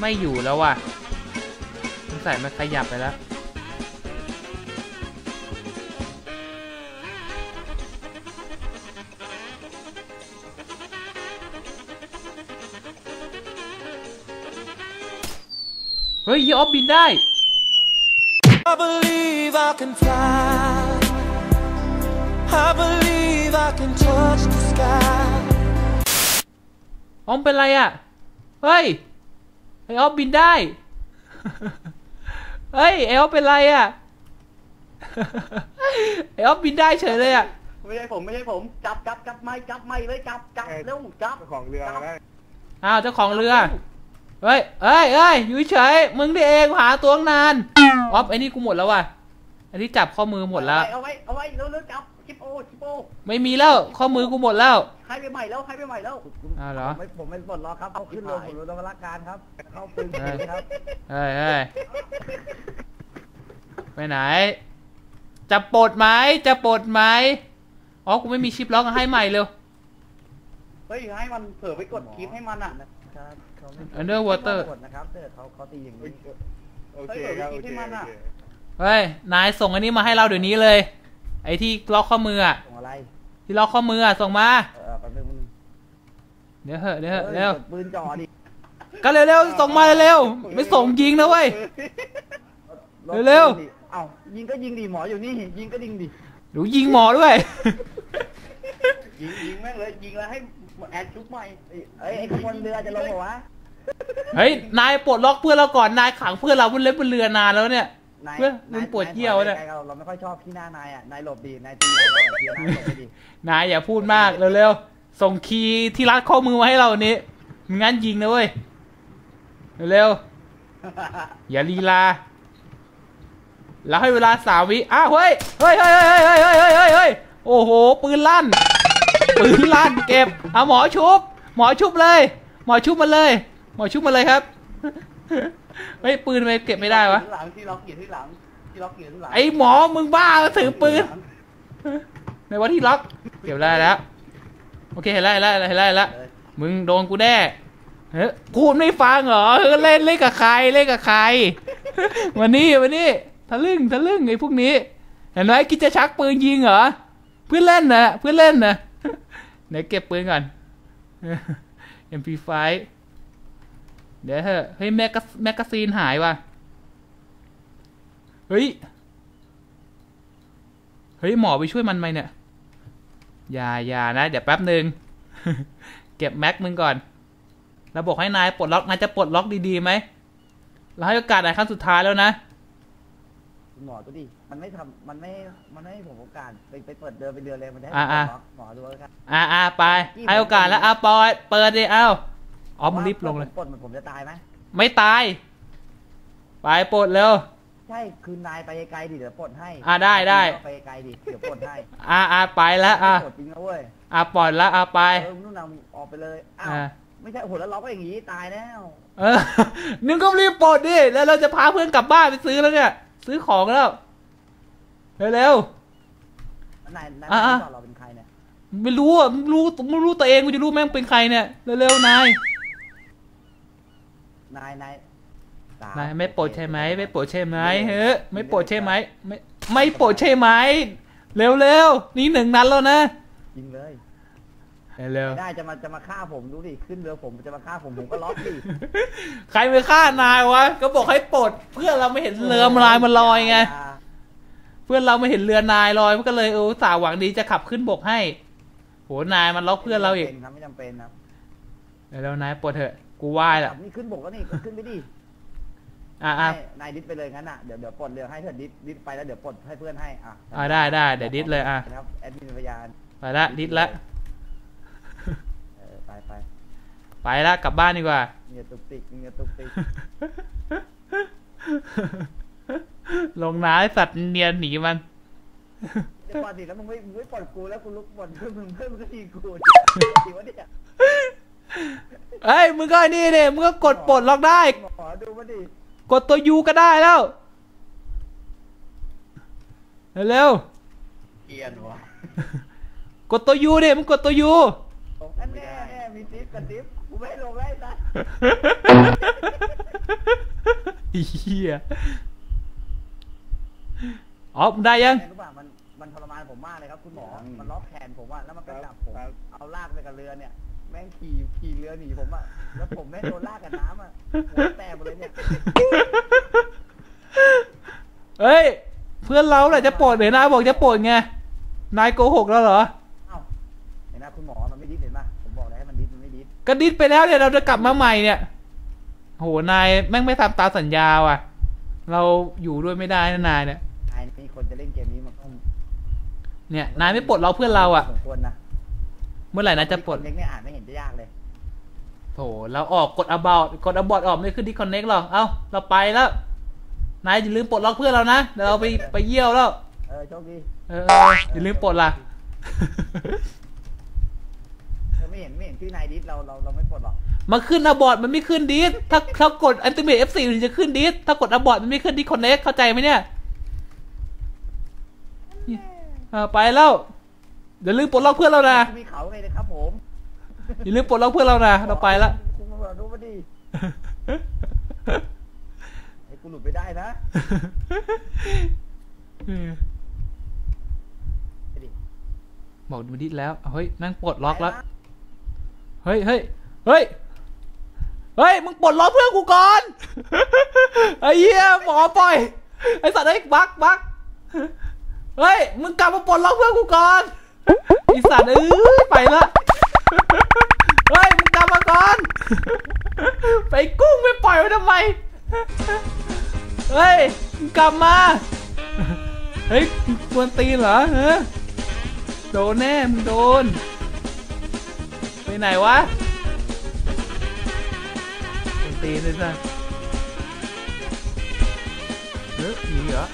ไม่อยู่แล้วว่ะสงสัยมันขยับไปแล้วเฮ้ยยออฟบินได้ I believe I can fly. I believe I can touch the sky. ออมเป็นไรอะ เฮ้ย ไอออฟบินได้ เฮ้ยไอออฟเป็นไรอะไอออฟบินได้เฉยเลยอะ ไม่ใช่ผมไม่ใช่ผม จับจับจับไม่จับไม่เลยจับจับเร็วจับเจ้าของเรือมาแล้วอ้าวเจ้าของเรือ เฮ้ยเฮ้ยเฮ้ยอยู่เฉย มึงนี่เองหาตัวตั้งนาน ออฟไอ้นี่กูหมดแล้วว่ะ ไอ้ที่จับข้อมือหมดแล้ว เอาไว้เอาไว้เร็วเร็วจับชิปโอชิปโอไม่มีแล้วข้อมือกูหมดแล้วให้ไปใหม่แล้วให้ไปใหม่แล้วอ้าวเหรอ ผมไม่ผมไม่ปลดล็อกครับเอาขึ้นเรือผมรู้ต้องรักการครับ เข้าปืนเออครับเฮ้ยเฮ้ยไปไหน จะปลดไหมจะปลดไหมอ๋อกูไม่มีชิปล็อกให้ใหม่เร็วเฮ้ยให้มันเผื่อไปกดคลิปให้มันอะครับเขาไม่ Underwater กดนะครับเดี๋ยวเขาเขาตีอย่างนี้โอเคครับโอเคโอ เคเฮ้ย นายส่งอันนี้มาให้เราเดี๋ยวนี้เลย ไอ้ที่ล็อกข้อมืออะส่งอะไรที่ล็อกข้อมืออะส่งมา เออแป๊บนึงเดี๋ยวเหอะเดี๋ยวเหอะเออเร็วกดปืนจ่อดิก็เร็วๆส่งมาเร็วๆไม่ส่งยิงนะเว้ยลบเร็วๆปืนดิเอ้ายิงก็ยิงดิหมออยู่นี่ยิงก็ยิงดิหนูยิงหมอด้วย ยิงยิงแม่งเลยยิงแล้วให้แอดชุบใหม่เอ้ยไอ้ขบวนเรือจะลงเหรอวะ เฮ้ย นายปลดล็อกเพื่อนเราก่อน นายขังเพื่อนเราบนเล่นบนเรือนานแล้วเนี่ย นายเพื่นมึปวดเยี่ยวเลยเราไม่ค่อยชอบที่หน้านายอะ นายหลบดี นายตีนายหลบดี นายอย่าพูดมากเร็วๆ ส่งคีย์ที่รัดข้อมือมาให้เรานี้งั้นยิงนะเว้ย เร็วๆ อย่าลีลา แล้วให้เวลาสามวิ อ้าเฮ้ย เฮ้ยเฮ้ยเฮ้ยเฮ้ยเฮ้ยเฮ้ยเฮ้ยโอ้โห ปืนลั่น ปืนลั่นเก็บ เอาหมอชุบ หมอชุบเลย หมอชุบมาเลย หมอชุบมาเลยครับ เฮ้ยปืนทำไมเก็บไม่ได้วะที่หลังที่ล็อกเกียร์ที่หลังที่ล็อกเกียร์ที่หลังไอหมอมึงบ้าถือปืนในวันที่ล็อก เก็บได้แล้ว โอเคเห็นแล้วเห็นแล้วเห็นแล้วเห็นแล้วมึงโดนกูแน่เฮ้ยกูไม่ฟังเหรอเออเล่นเล่นกับใครเล่นกับใคร วันนี้วันนี้ทะลึ่งทะลึ่งไอ้พวกนี้ เห็นไหมคิดจะชักปืนยิงเหรอเพื่อนเล่นนะเพื่อนเล่นนะไหนเก็บปืนก่อน MP5 เดี๋ยวเถอะเฮ้ยแมกกาแมกกาซีนหายว่ะ เฮ้ย เฮ้ย หมอไปช่วยมันไหมเนี่ย อย่าอย่านะ เดี๋ยวแป๊บหนึ่งเก็บแม็กมึงก่อน แล้วบอกให้นายปลดล็อกนายจะปลดล็อกดีๆไหมเราให้โอกาสนายครั้งสุดท้ายแล้วนะหมอตัวดิ มันไม่ทำมันไม่ มันไม่ให้ผมโอกาส ไปไปเปิดเดินไปเรือเลย มันจะให้อะผมอะล็อกหมอดูแล้วกันอ่าอ่าไป ให้โอกาสแล้วอะปล่อย เปิดดิเอ้า อ๋อมึงรีบลงเลย ปลดมันผมจะตายไหมไม่ตาย ไปปลดเร็ว ใช่คือนายไปไกลๆดิเดี๋ยวปลดให้อะได้ได้ ไปไกลดิเดี๋ยวปลดให้อ่าอ่าไปแล้วอะปลดจริงนะเว้ยอ่าปล่อยแล้วอ่าไปเออนู่นน่ะออกไปเลยอ้าวอ่าไม่ใช่โอ้โหแล้วล็อกไปอย่างงี้ตายแล้วเออนึงก็รีบปลดดิแล้วเราจะพาเพื่อนกลับบ้านไปซื้อแล้วเนี่ย ซื้อของแล้วเร็วนายนายอะอะตอนเราเป็นใครเนี่ยๆไม่รู้อะมึงรู้มึงรู้ตัวเองกูจะรู้แม่งเป็นใครเนี่ยเร็วๆนาย นายนายสามนายไม่โปรดใช่ไหมไม่โปรดใช่ไหมเฮ้ยไม่โปรดใช่ไหมไม่ไม่โปรดใช่ไหมเร็วๆนี่หนึ่งนัดแล้วนะยิงเลยเร็วไม่ได้จะมาจะมาฆ่าผมดูดิขึ้นเรือผมจะมาฆ่าผมผมก็ล็อกดิๆใครไปฆ่านาย วะ ก็บอกให้ปลดเพื่อนเราไม่เห็นเรือมันลอยมันลอยไงเพื่อนเราไม่เห็นเรือนายลอยมันก็เลยเออสาวหวังดีจะขับขึ้นบกให้โหนายมันล็อกเพื่อนเราอีกไม่จำป็ครับไม่จำเป็นครับเดี๋ยวๆนายปลดเถอะ กูไหว้ละนี่ขึ้นบกแล้วนี่ก็ขึ้นไปดิอะอะให้นายดิสไปเลยงั้นอะเดี๋ยวเดี๋ยวปลดเรือให้เพื่อนดิสดิสไปแล้วเดี๋ยวปลดให้เพื่อนให้อะอะได้ได้เดี๋ยวดิสเลยอะครับแอดมินพยานไปละดิสละเออไปไปไปละกลับบ้านดีกว่าเงียตุกติกเงียตุกติกลงน้าไอ้สัตว์เนียนหนีมันเดี๋ยวก่อนสิแล้วมึงไม่มึงไม่ปลดกูแล้วกูลุกปลดเพื่อนมึงเพื่อนมึงก็ทีกูจริงวะเนี่ย เอ้ยมึงก็ไอ้นี่เนี่ยมึงก็กดปลดล็อกได้ หมอดูมาดิกดตัวยูก็ได้แล้วเร็วเกียร์วะๆกดตัวยูดิมึงกดตัวยู นั่นแน่แน่มีทิปกับทิปกูไม่ให้ลงไล่ตายเฮียอ๋อมึงได้ยังแม่รู้ป่ะมันมันทรมานผมมากเลยครับคุณหมอ มันล็อกแขนผมอะแล้วมันก็จับผม เอาลากไปกับเรือเนี่ย แม่งขี่ขี่เรือหนีผมอะ แล้วผมแม่งโดนลากกับน้ำอะหัวแตกหมดเลยเนี่ยเฮ้ย เพื่อนเราแหละจะปลดเดี๋ยวนายบอกจะปลดไง นายโกหกแล้วเหรอ เอ้าเห็นไหมคุณหมอมันไม่ดิ้นเห็นป่ะผมบอกแล้วให้มันดิ้นมันไม่ดิ้นก็ดิ้นไปแล้วเนี่ยเราจะกลับมาใหม่เนี่ยโหนายแม่งไม่ทำตามสัญญาว่ะ เราอยู่ด้วยไม่ได้นะนายเนี่ย นายมีคนจะเล่นเกมนี้มันต้องเนี่ยนายไม่ปลดล็อกเพื่อนเราอะ สมควรนะ เมื่อไหร่นายจะปลดเล็กเนี่ยอ่านไม่เห็นจะยากเลยโถเราออกกด about กด about ออกไม่ขึ้นที่ connect หรอกเอ้าเราไปแล้ว นายอย่าลืมปลดล็อกเพื่อนเรานะเดี๋ยวเราไปไปเยี่ยวแล้ว เออโชคดีเออเอออย่าลืมปลดล่ะเออไม่เห็นไม่เห็นชื่อนายดิสเราเราเราไม่ปลดหรอกมาขึ้น about มันไม่ขึ้นดิสถ้าถ้ากด ultimate F4 ถึงจะขึ้นดิสถ้ากด about มันไม่ขึ้นที่ connect เข้าใจไหมเนี่ยเออไปแล้ว อย่าลืมปลดล็อกเพื่อนเรานะมีเขาเลยนะครับผม อย่าลืมปลดล็อกเพื่อนเรานะเราไปแล้วคุณมาดูมาดิไอ้กูหลุดไปได้นะไปดิบอกดูดิสแล้วเอาเฮ้ย นั่งปลดล็อกแล้ว เฮ้ยเฮ้ยเฮ้ย เฮ้ย มึงปลดล็อกเพื่อนกูก่อน ไอ้เหี้ยหมอปล่อย ไอ้สัตว์ไอ้บักบักเฮ้ย มึงกลับมาปลดล็อกเพื่อนกูก่อนไอ้สัตว์เอ้ยไปละเฮ้ยมึงกลับมาก่อน ไปกุ้งไม่ปล่อยไว้ทำไมเฮ้ยมึงกลับมาเฮ้ยมึงกวนตีนเหรอฮะโดนแน่มึงโดน ไปไหนวะคนตีนเลยสัสเฮ้ยหนีเหรอ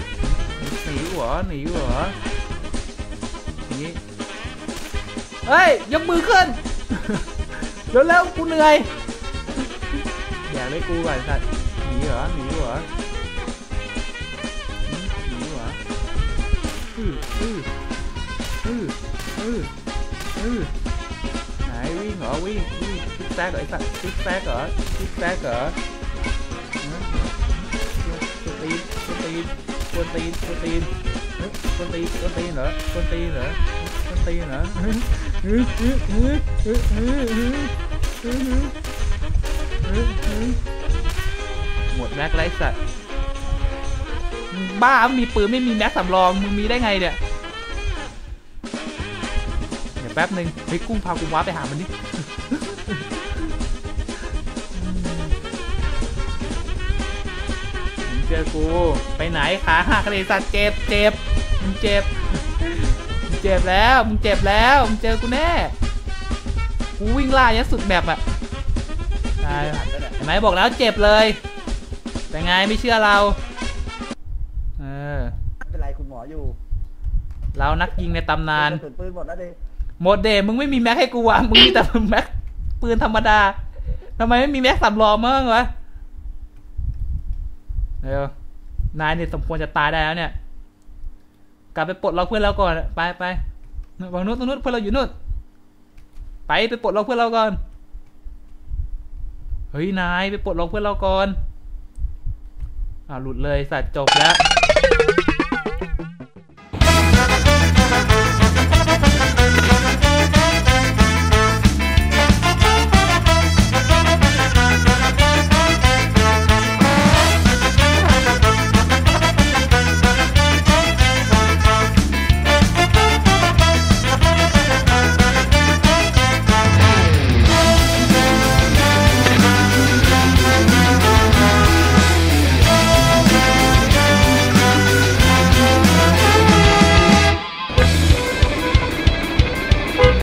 หนีเหรอหนีเหรอหนี เฮ้ยยกมือขึ้นเร็วๆกูเหนื่อยอยากเล่นกูก่อนสัตว์หนีเหรอหนีเหรอหนีเหรออืออืออืออืออือไหนวิ่งเหรอวิ่งวิ่งซิกแซกเหรอไอ้สัตว์ซิกแซกเหรอซิกแซกเหรอฮะตัวตีนตัวตีนตัวตีนตัวตีนเฮ้ยตัวตีนตัวตีนเหรอตัวตีนเหรอ ตีเหหมดแม็กไรสัตบ้ามีปืนไม่มีแม็กสำรองมึงมีได้ไงเนี่ยเดี๋ยวแป๊บหนึ่งไปกุ้งพากุ้งว้าไปหามันดิเจอกูไปไหนขาหักเลยสัตว์เจ็บเจ็บเจ็บ เจ็บแล้วมึงเจ็บแล้วมึงเจอกูแน่กูวิ่งล่ายัดสุดแบบอะตายเห็นไหมบอกแล้วเจ็บเลย แต่ไงไม่เชื่อเรา เออไม่เป็นไรคุณหมออยู่ เรานักยิงในตำนานกระสุนปืนหมดแล้วดิหมดเดย์มึงไม่มีแม็กให้กูอะมึงมีแต่แม็กปืนธรรมดาทำไมไม่มีแม็กสำรองมั้างวะเร็วนายเนี่ยสมควรจะตายได้แล้วเนี่ย กลับไปปลดล็อกเพื่อนเราก่อน ไปไปวางนู้นตรงนู้นเพื่อนเราอยู่นู้นไปไปปลดล็อกเพื่อนเราก่อน เฮ้ยนายไปปลดล็อกเพื่อนเราก่อนอ่าหลุดเลยสัตว์จบแล้ว